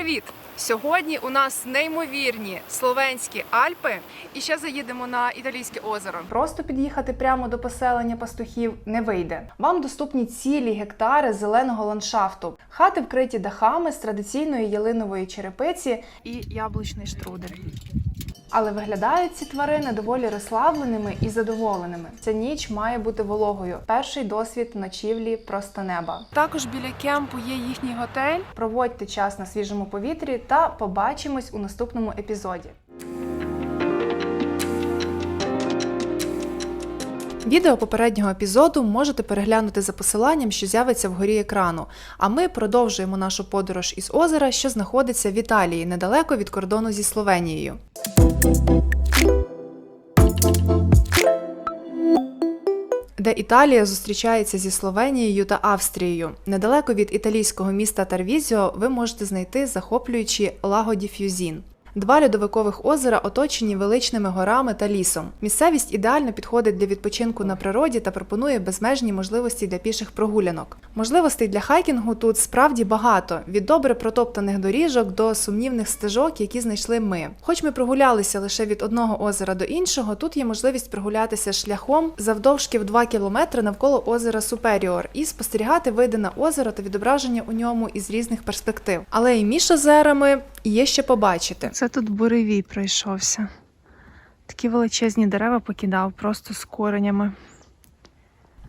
Привіт! Сьогодні у нас неймовірні словенські Альпи, і ще заїдемо на італійське озеро. Просто під'їхати прямо до поселення пастухів не вийде. Вам доступні цілі гектари зеленого ландшафту, хати вкриті дахами з традиційної ялинової черепиці, І яблучний штрудель. Але виглядають ці тварини доволі розслабленими і задоволеними. Ця ніч має бути вологою. Перший досвід ночівлі просто неба. Також біля кемпу є їхній готель. Проводьте час на свіжому повітрі та побачимось у наступному епізоді. Відео попереднього епізоду можете переглянути за посиланням, що з'явиться вгорі екрану. А ми продовжуємо нашу подорож із озера, що знаходиться в Італії, недалеко від кордону зі Словенією. Де Італія зустрічається зі Словенією та Австрією. Недалеко від італійського міста Тарвізіо ви можете знайти захоплюючі лагоді Фюзін. Два льодовикових озера оточені величними горами та лісом. Місцевість ідеально підходить для відпочинку на природі та пропонує безмежні можливості для піших прогулянок. Можливостей для хайкінгу тут справді багато: від добре протоптаних доріжок до сумнівних стежок, які знайшли ми. Хоч ми прогулялися лише від одного озера до іншого, тут є можливість прогулятися шляхом завдовжки в 2 кілометри навколо озера Суперіор і спостерігати види на озеро та відображення у ньому із різних перспектив. Але і між озерами є ще побачити. Це тут буревій пройшовся. Такі величезні дерева покидав просто з коренями.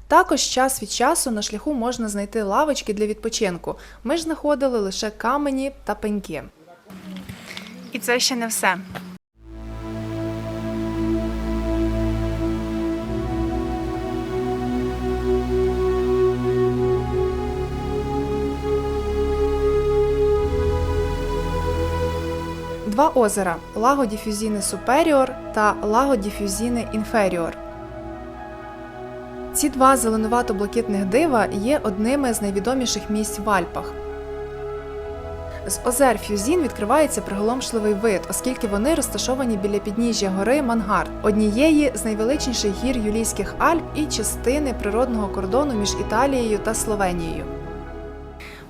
Також час від часу на шляху можна знайти лавочки для відпочинку. Ми ж знаходили лише камені та пеньки. І це ще не все. Два озера Лаго Діфюзіне Суперіор та Лаго Діфюзіне Інферіор. Ці два зеленувато-блакитних дива є одними з найвідоміших місць в Альпах. З озер Фюзін відкривається приголомшливий вид, оскільки вони розташовані біля підніжжя гори Мангард, однієї з найвеличніших гір Юлійських Альп і частини природного кордону між Італією та Словенією.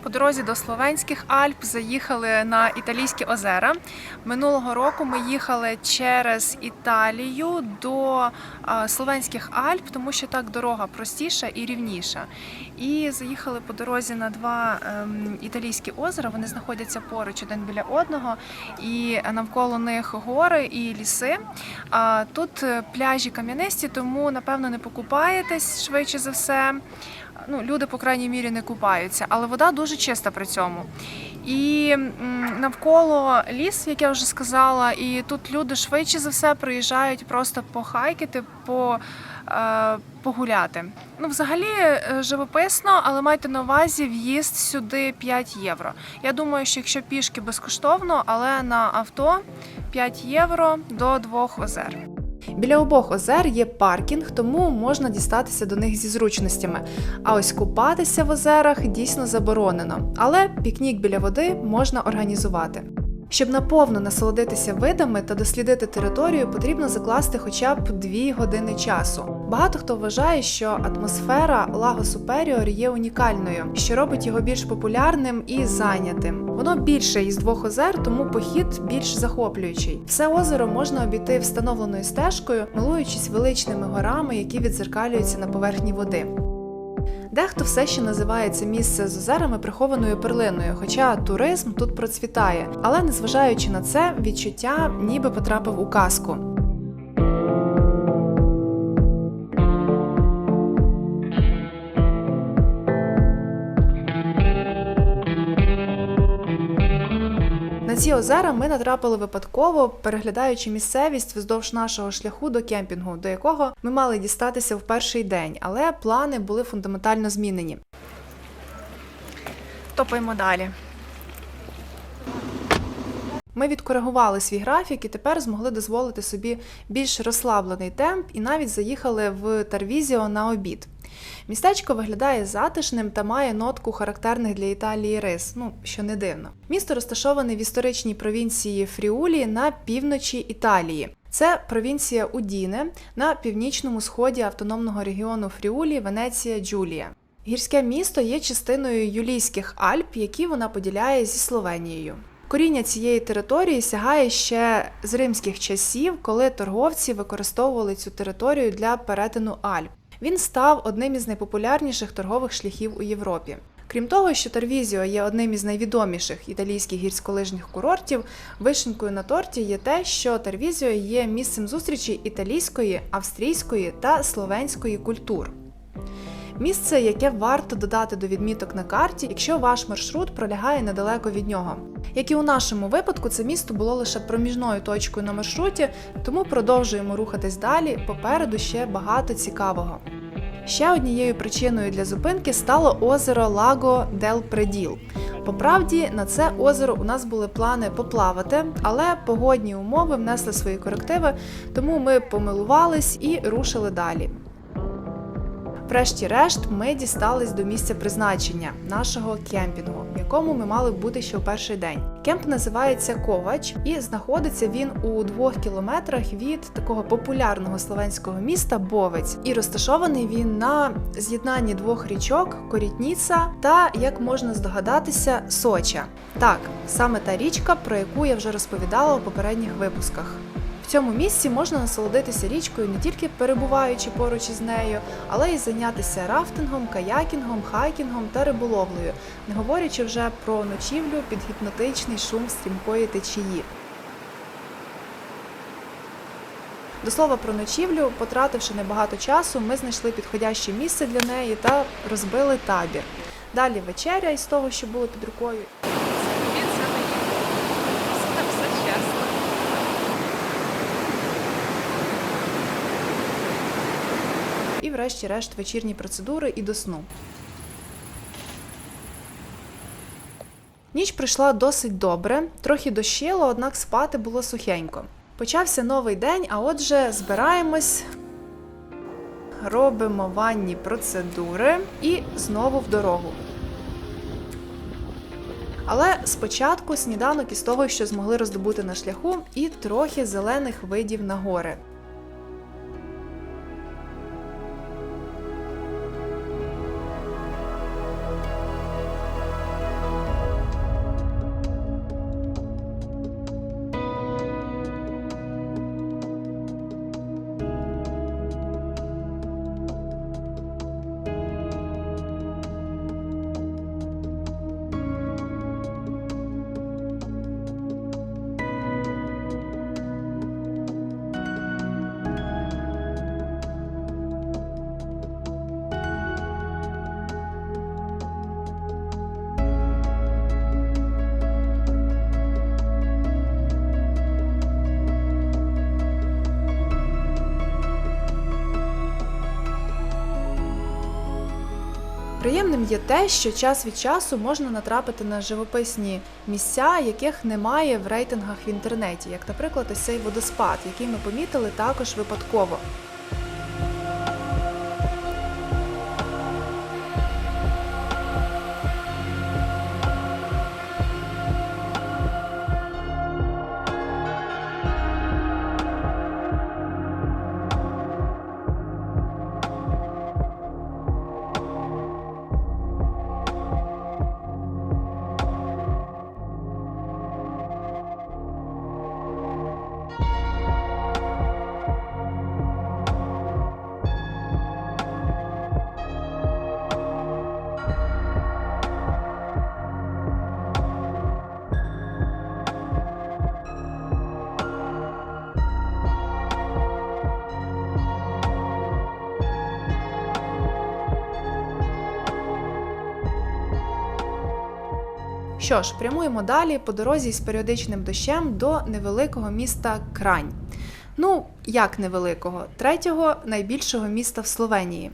По дорозі до Словенських Альп заїхали на італійські озера. Минулого року ми їхали через Італію до Словенських Альп, тому що так дорога простіша і рівніша. І заїхали по дорозі на два ем, італійські озера. Вони знаходяться поруч один біля одного, і навколо них гори і ліси. Тут е, пляжі кам'янисті, тому напевно не покупаєтесь швидше за все ну, люди, по крайній мірі, не купаються, але вода дуже чиста при цьому. І навколо ліс, як я вже сказала, і тут люди швидше за все приїжджають просто похайкити, по, е, погуляти. Ну, взагалі е, живописно, але майте на увазі в'їзд сюди 5 євро. Я думаю, що якщо пішки безкоштовно, але на авто 5 євро до двох озер. Біля обох озер є паркінг, тому можна дістатися до них зі зручностями. А ось купатися в озерах дійсно заборонено, але пікнік біля води можна організувати. Щоб наповно насолодитися видами та дослідити територію, потрібно закласти хоча б 2 години часу. Багато хто вважає, що атмосфера Лаго Суперіор є унікальною, що робить його більш популярним і зайнятим. Воно більше із двох озер, тому похід більш захоплюючий. Все озеро можна обійти встановленою стежкою, милуючись величними горами, які відзеркалюються на поверхні води. Дехто все ще називає це місце з озерами прихованою перлиною, хоча туризм тут процвітає. Але незважаючи на це, відчуття ніби потрапив у казку. Ці озера ми натрапили випадково, переглядаючи місцевість вздовж нашого шляху до кемпінгу, до якого ми мали дістатися в перший день, але плани були фундаментально змінені. Топаємо далі. Ми відкоригували свій графік і тепер змогли дозволити собі більш розслаблений темп і навіть заїхали в Тарвізіо на обід. Містечко виглядає затишним та має нотку характерних для Італії рис, ну що не дивно. Місто розташоване в історичній провінції Фріулі на півночі Італії. Це провінція Удіне на північному сході автономного регіону Фріулі, Венеція, Джулія. Гірське місто є частиною Юлійських Альп, які вона поділяє зі Словенією. Коріння цієї території сягає ще з римських часів, коли торговці використовували цю територію для перетину Альп. Він став одним із найпопулярніших торгових шляхів у Європі. Крім того, що Тарвізіо є одним із найвідоміших італійських гірськолижних курортів, вишенькою на торті є те, що Тарвізіо є місцем зустрічі італійської, австрійської та словенської культур. Місце, яке варто додати до відміток на карті, якщо ваш маршрут пролягає недалеко від нього. Як і у нашому випадку, це місто було лише проміжною точкою на маршруті, тому продовжуємо рухатись далі. Попереду ще багато цікавого. Ще однією причиною для зупинки стало озеро Лаго Дел Преділ. По правді, на це озеро у нас були плани поплавати, але погодні умови внесли свої корективи, тому ми помилувались і рушили далі. Врешті-решт, ми дістались до місця призначення нашого кемпінгу, в якому ми мали бути ще в перший день. Кемп називається Ковач, і знаходиться він у двох кілометрах від такого популярного словенського міста Бовець. І розташований він на з'єднанні двох річок Корітніца та, як можна здогадатися, Соча. Так, саме та річка, про яку я вже розповідала у попередніх випусках. Цьому місці можна насолодитися річкою не тільки перебуваючи поруч із нею, але й зайнятися рафтингом, каякінгом, хайкінгом та риболовлею, не говорячи вже про ночівлю під гіпнотичний шум стрімкої течії. До слова про ночівлю, потративши небагато часу, ми знайшли підходяще місце для неї та розбили табір. Далі вечеря із того, що було під рукою, Він це не Все, все чесно. і, врешті-решт, вечірні процедури і до сну. Ніч прийшла досить добре, трохи дощило, однак спати було сухенько. Почався новий день, а отже, збираємось, робимо ванні процедури і знову в дорогу. Але спочатку сніданок із того, що змогли роздобути на шляху, і трохи зелених видів на гори. Приємним є те, що час від часу можна натрапити на живописні місця, яких немає в рейтингах в інтернеті, як, наприклад, ось цей водоспад, який ми помітили також випадково. Що ж, прямуємо далі по дорозі з періодичним дощем до невеликого міста Крань. Ну, як невеликого, третього найбільшого міста в Словенії.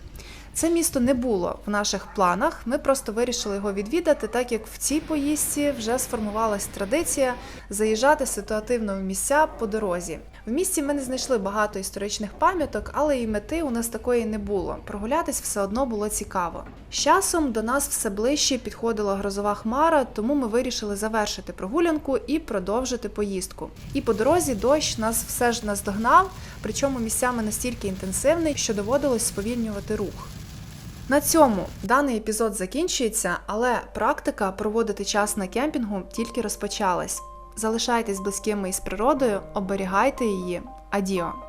Це місто не було в наших планах. Ми просто вирішили його відвідати, так як в цій поїздці вже сформувалась традиція заїжджати ситуативно в місця по дорозі. В місті ми не знайшли багато історичних пам'яток, але і мети у нас такої не було. Прогулятись все одно було цікаво. З часом до нас все ближче підходила грозова хмара, тому ми вирішили завершити прогулянку і продовжити поїздку. І по дорозі дощ нас все ж наздогнав, причому місцями настільки інтенсивний, що доводилось сповільнювати рух. На цьому даний епізод закінчується, але практика проводити час на кемпінгу тільки розпочалась. Залишайтесь близькими із природою, оберігайте її. Адіо!